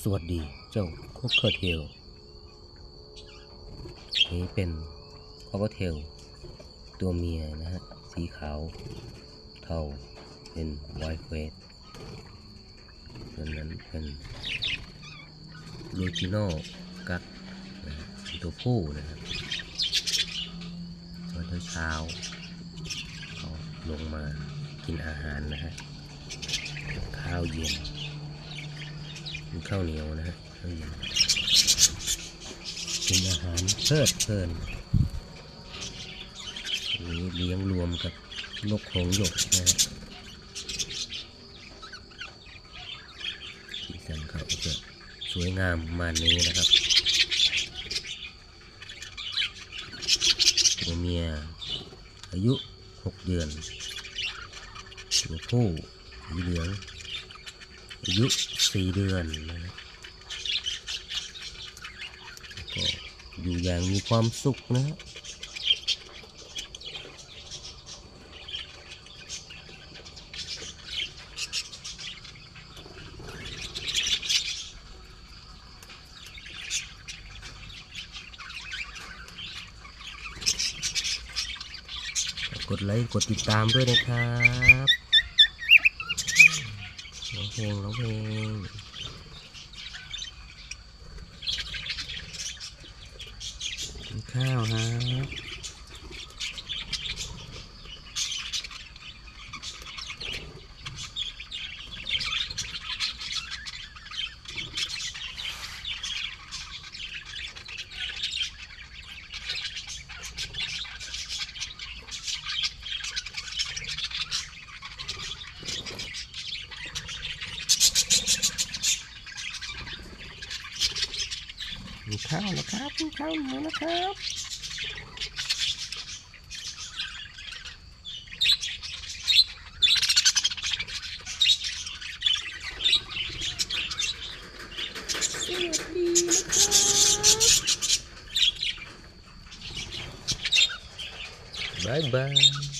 สวัสดีเจ้าคุกเคอร์เทล นี่เป็นคอกเทล ตัวเมียนะฮะ สีขาว เทา เป็นไวท์เควสส่วนนั้นเป็นลูจิโนกักตัวผู้นะครับตอนเช้าเขาลงมากินอาหารนะฮะ ข้าวเย็น ข้าวเหนียวนะฮะเหนียวกินอาหารเพลิดเพลินอันนี้เลี้ยงรวมกับนกหงหยกนะฮะสีสันเขาก็จะสวยงามมานี้นะครับตัวเมียอายุ 6 เดือนตัวผู้สีเหลือง อายุสี่เดือนนะครับก็อยู่อย่างมีความสุขนะฮะกดไลค์ กดติดตามด้วยนะครับ ร้องเพลงร้องเพลงกินข้าวฮะกิ นข้าวนะครับกินข้าวเหนียวนะครับบายบาย